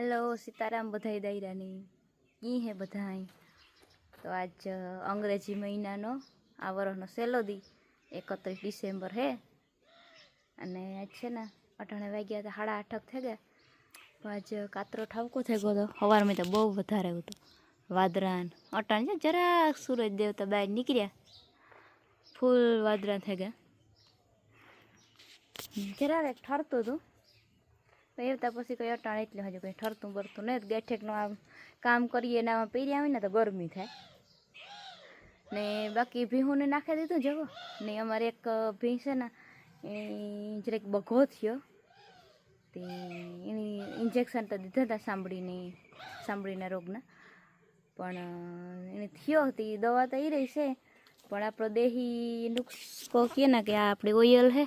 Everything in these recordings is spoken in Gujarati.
હેલો, સીતારામ બધાય દાયરાની. કી હે બધાય. તો આજ અંગ્રેજી મહિનાનો, આ વર્ષનો સેલો દી, એકત્રીસ ડિસેમ્બર હે. અને આજ છે ને અટાણે વાગ્યા હતા, સાડા આઠક થઈ ગયા. તો આજ કાતરો ઠાવકો થઈ ગયો હતો. સવારમાં તો બહુ વધારે હતું. વાદરાન, અટાણ છે જરાક સૂરજ દેવતા બહાર નીકળ્યા. ફૂલ વાદરા થઈ ગયા. જરાક ઠરતું હતું એવતા પછી કંઈ અટાણ એટલે હજુ કંઈ ઠરતું બરતું નહીં ગેઠેકનું આમ કામ કરીએ ને આમાં પહેરી આવીને તો ગરમી થાય. ને બાકી ભીહુંને નાખી દીધું જવો. ને અમારે એક ભીં છે ને, એ જરાક બઘો થયો, તે એની ઇન્જેક્શન તો દીધા હતા સાંભળીને, સાંભળીના રોગના. પણ એને થયો હતી દવા તો એ રહી છે. પણ આપણો દેહી નુસ્ખો કહે ને કે આ આપણે ઓયલ હે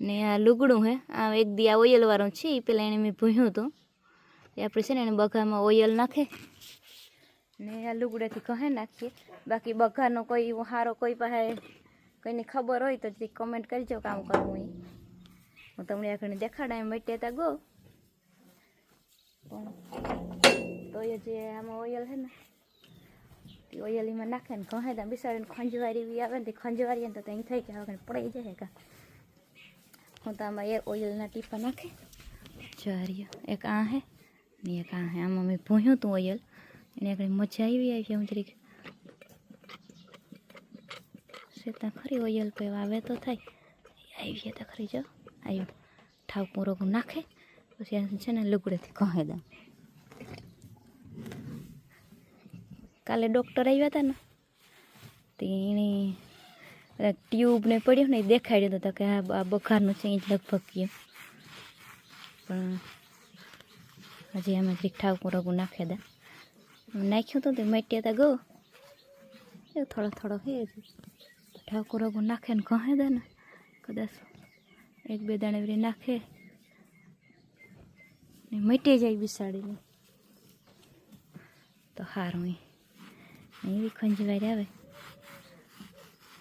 ને આ લુગડું હે, આ એક દી આ ઓઇલ વાળું છે એ પેલા એને મેં ભૂયું હતું. એ આપણે છે ને એને બઘામાં ઓઇલ નાખે. ને આ લુગડાથી કહે નાખીએ. બાકી બઘાનો કોઈ એવો સારો કોઈ પાસે કોઈને ખબર હોય તો કમેન્ટ કરજો કામ કરવું એ હું તમને આગળ દેખાડા એમ તા ગો. તો એ જે આમાં ઓઇલ છે ને, તે ઓઇલ એમાં નાખે ને કહે ત્યાં બિસાડીને ખંજવારી બી આવે ને તે ખંજવારી તો ત્યાં થઈ કે હવે પડી જાય કા. હું તો એ ઓઇલના ટીપા નાખે. ચાર્યો. એક આ હે ને એક આ હે. આમાં મેં ભૂયું તું ઓઇલ એને આગળ મજા આવી આવી હું જરીક સેતા ખરી ઓઇલ પે આવે તો થાય. આવી તો ખરી જો. આવ્યું ઠાવ પૂરો નાખે. પછી આ છે ને લુગડેથી કહે દઉં. કાલે ડૉક્ટર આવ્યા હતા ને. તે ટ્યુબ ને પડ્યું ને એ દેખાડ્યું હતું કે આ બખારનું છે એ જ લગભગ ગયું પણ હજી અમે જરીક ઠાવકું રગું નાખ્યા દે. નાખ્યું હતું તે માટ્યા હતા ગો. એ થોડો થોડો હે હજી. ઠાવકું રગું નાખે ને કહે દે ને. કદાચ એક બે દાણે એવી નાખે. ને મટી જાય બિસાડીને. તો સારું એ ખંજવારી આવે.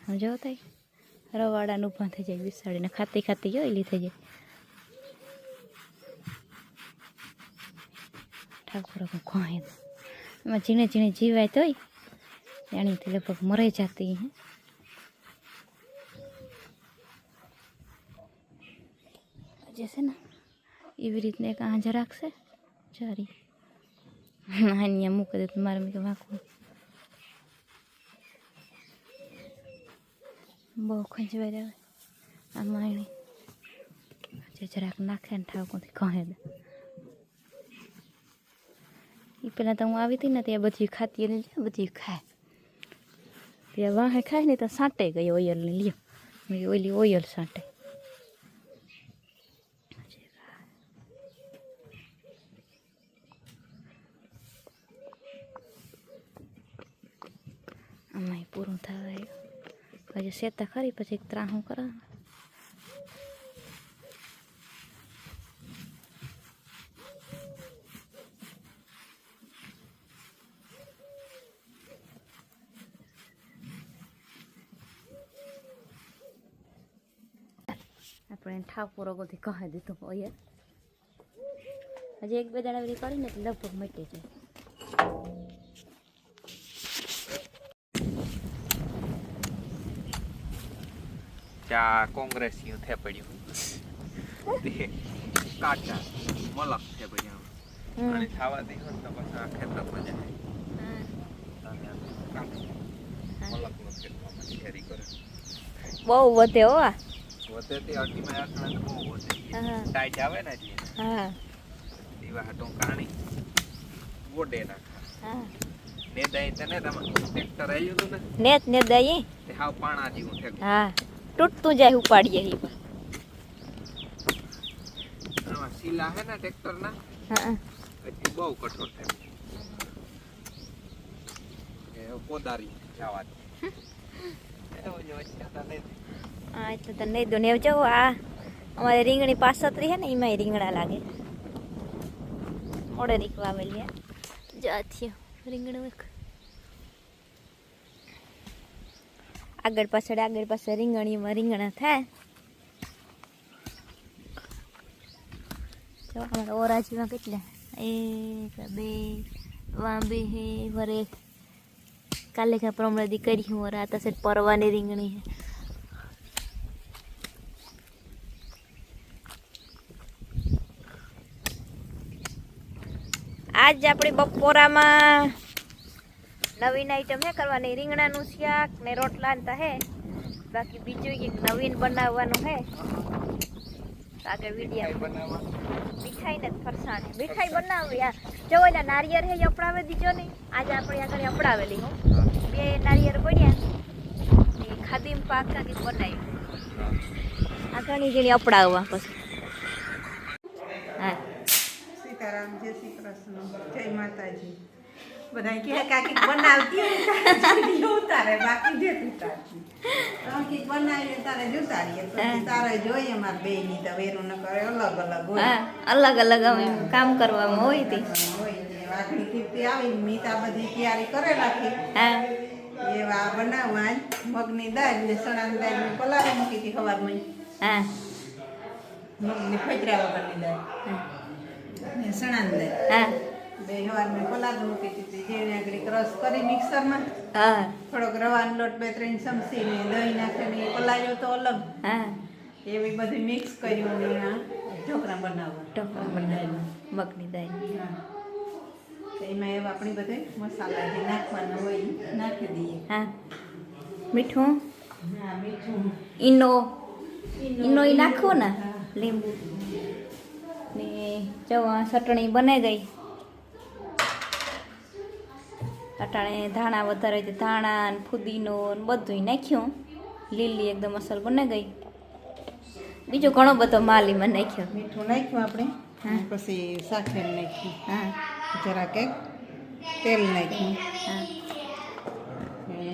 સમજો થાય રવાડાનું પણ થઈ જાય, વિસાડીને ખાતી ખાતી ગયો એલી થઈ જાય. ઠાકોર ખોઈ એમાં ઝીણે ઝીણે જીવાય તોય જાણીથી લગભગ મરાઈ જતી હે. જે છે ને, એવી રીતને એક આંજ રાખશે, જારી. અહીંયા મૂકી દે મારે મેં વાંકું બહુ ખંજવાઈ આવે એને જે જરાક નાખે ને ઠાવકુંથી કહે એ પહેલાં તો હું આવી હતી ને ત્યાં બધી ખાતી જે બધી ખાય. ત્યાં વાહે ખાય ને તો સાંટે ગઈ ઓયલને લ્યો. ઓલી ઓયલ સાંટે. આમાં પૂરું થાય. હજી સેતા ખરી પછી ત્રાહું કરે આપણે ઠાકોર ગોથી કહી દીધું હોય હજી એક બે દાડા કરીને લગભગ મટી જાય ચા કોંગ્રેસીઓ થે પડ્યું તે કાચા મલક થે પડ્યું અને ખાવા દે તો પછી આ ખેતર મજા બહુ વધે હો આ. વધે તે અઢીમાં આખણા તો બહુ વધે. ટાઈટ આવે ને જે હા. દીવા હટો કાણી ગોડે નાખા. હા. ને દઈ તને તમે ટ્રેક્ટર આવ્યું હતું ને? ને ને દઈ. તે હાવ પાણા જેવું હા. તૂટતું જાય ઉપાડીએ ઈ પણ. સીલા હે ને ટ્રેક્ટર ના હા બહુ કઠોર થાય. એ કોદારી જવા હા એટલે તો નહીં દો ને જવું આ અમારે રીંગણી પાસતરી હે ને એમાંય રીંગણા લાગે. મોડે રીકવા આવેલી હે જા થયો રીંગણું એક આગળ પાછળ આગળ પાછળ રીંગણીમાં રીંગણા થાય. ઓરાજીમાં કેટલા? એક, બે, વાંબી હે, વરે. કાલે કા દી કરી હું રાત સેટ પરવાની રીંગણી હે. આજ આપણે બપોરામાં નવીન આઈટમ હે કરવાની. રીંગણાનું શાક ને રોટલા ને હે. બાકી બીજું એક નવીન બનાવવાનું હે. આગળ વીડિયો બનાવવા મીઠાઈ ને ફરસાણ. મીઠાઈ બનાવવી આ. જો ઓલા નારિયેર હે અપડાવે દીજો ને. આજે આપણે આગળ અપડાવેલી હું. બે નારિયેર પડ્યા ને ખાધીમ પાક કાકી બનાવી. આ ઘણી જેની અપડાવવા પછી. હા. સીતારામ જય શ્રી કૃષ્ણ. જય માતાજી. બધા કે કાકી બનાવતી હું તારે બાકી જે ઉતારતી. કાકી બનાવીને તારે જોતારીએ. તારે જોઈએ મારે બે ની તો વેરું ન કરે અલગ અલગ હોય. અલગ અલગ અમે કામ કરવામાં હોય તે. વાઘણી કીર્તિ આવી મીતા બધી તૈયારી કરે રાખી. હા. એવા બનાવવા મગની દાળ ને ચણાની દાળ ને પલાળી મૂકી હતી સવારમાં હા. મગની ફજરા વગરની દાળ. ને ચણાની દાળ. હા. બે સવારમાં પલાળી મૂકી દીધી જેને આગળ ક્રશ કરી મિક્સરમાં હા. થોડોક રવાનો લોટ બે ત્રણ ચમચી ને દહીં નાખીને પલાળ્યો તો અલગ. હા. એવી બધી મિક્સ કર્યું ને ઢોકળા બનાવો. ઢોકળા બનાવ્યો મગની દાળ. હા. એમાં એવા આપણે બધે મસાલા જે નાખવાના હોય નાખી દઈએ. હા. મીઠું? હા મીઠું. ઈનો. ઈનો ઈ નાખવો ને. લીંબુ. ને જો ચટણી બને ગઈ. અટાણે ધાણા વધારે હોય તો ધાણા ને ફુદીનો ને બધું નાખ્યું. લીલી એકદમ અસલ બને ગઈ. બીજો ઘણો બધો માલ એમાં નાખ્યો. મીઠું નાખ્યું આપણે પછી સાખર નાખ્યું. હા. જરાક એક તેલ નાખ્યું. હા.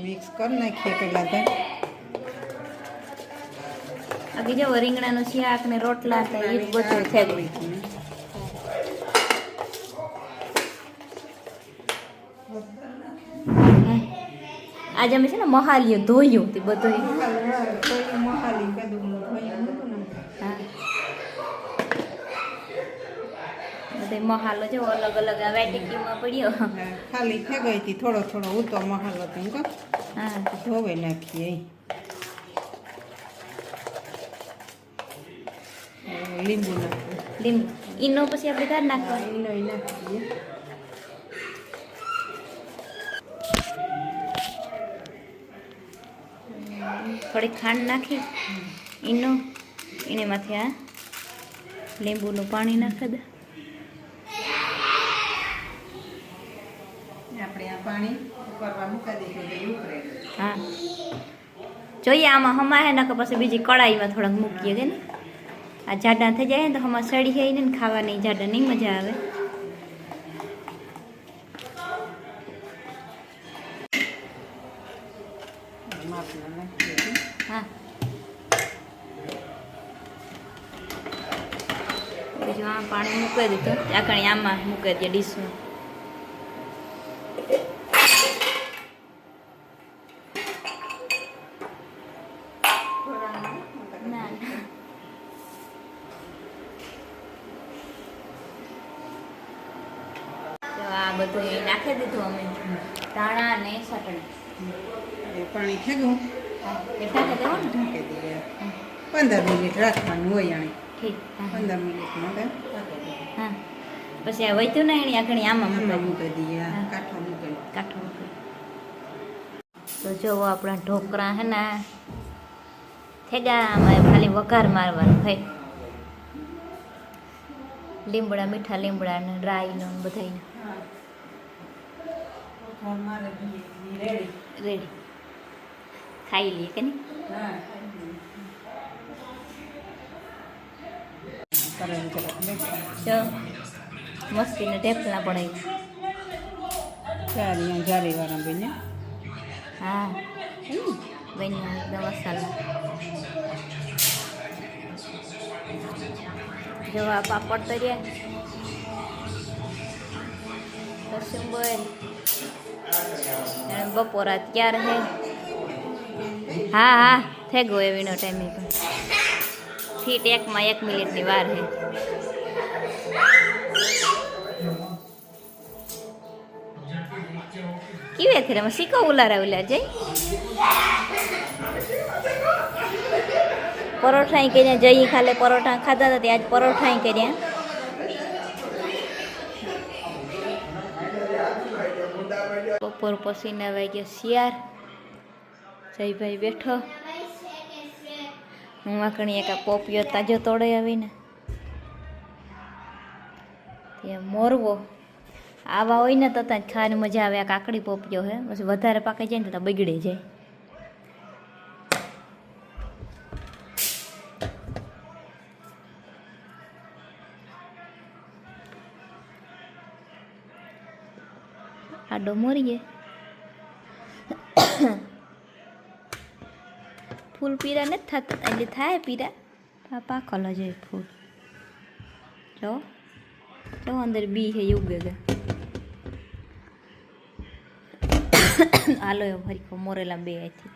મિક્સ કરી નાખીએ પહેલાં તો. આ જો રીંગણાનું શાક ને રોટલા હતા એ બધું થઈ ગયું આજે અમે છે ને મહાલીઓ ધોયું તે બધું મહાલી જો અલગ અલગ આ વેટિકીમાં પડ્યો. ખાલી થઈ હતી થોડો થોડો ઉતો મહાલો હતો એમ હા. ધોવે નાખીએ લીંબુ નાખીએ લીંબુ. ઈનો પછી આપણે કાઢ નાખવાનું. એનો ઈ થોડી ખાંડ નાખી. ઈનો એને માથે આ લીંબુનું પાણી નાખી દે. આપણે આ પાણી ઉકળવા મૂકી દઈએ ઉકળે. હા. જોઈએ આમાં હમા હે કે પછી બીજી કડાઈમાં થોડાક મૂકીએ કે ને આ જાડા થઈ જાય ને તો હમા સડી જાય ને ખાવાની જાડા નહીં મજા આવે. બીજું આમાં પાણી મૂકી દીધું. આકણી આમાં મૂકી દે ડીશમાં. ના ના. બધું નાખી દીધું અમે. ધાણા અને ચટણી એ પાણી ઢાંકી દઈએ. પંદર મિનિટ રાખવાનું હોય આણે પંદર મિનિટમાં હા. પછી આ વૈતું ને એની આગળ આમાં મૂકી દઈએ. કાંઠો મૂકી. કાઠું મૂકી. તો જોવો આપણા ઢોકળા હે ને થેગા આમાં ખાલી વઘાર મારવાનું હોય લીમડા મીઠા લીમડા ને રાઈ ને રેડી. રેડી. ખાઈ લઈએ કે નહીં મસ્તીને ઢેફલા પણ ચાર અહીંયા જારીવાળા બેને હા બન્યા એકદમ મસાલા પાપડ તર્યા કસુંબર બપોરા ત્યાર હે હા હા, થઈ ગયો એવીનો ટાઈમ પણ. ફીટ એકમાં એક મિનિટની વાર હે કેવી હતી રમે શીખો ઉલારા ઉલા જઈ પરોઠા કર્યા જઈ ખાલે પરોઠા ખાધા હતા ત્યાં આજ પરોઠા કર્યા. બપોર પસીના વાગ્યા શિયાર જયભાઈ બેઠો. હું વાંકણી એક પોપિયો તાજો તોડે આવીને. ત્યાં મોરવો. આવા હોય ને તો ત્યાં ખાવાની મજા આવે. આ કાકડી પોપિયો હે. પછી વધારે પાકી જાય ને તો બગડી જાય. આડો મોરીએ. ફૂલ પીરા નથી થતા, એટલે થાય પીરા આ પાકલ જ ફૂલ. જો જો અંદર બી હે ઉગે ગયા આલો એમ મોરેલા બે અહીંથી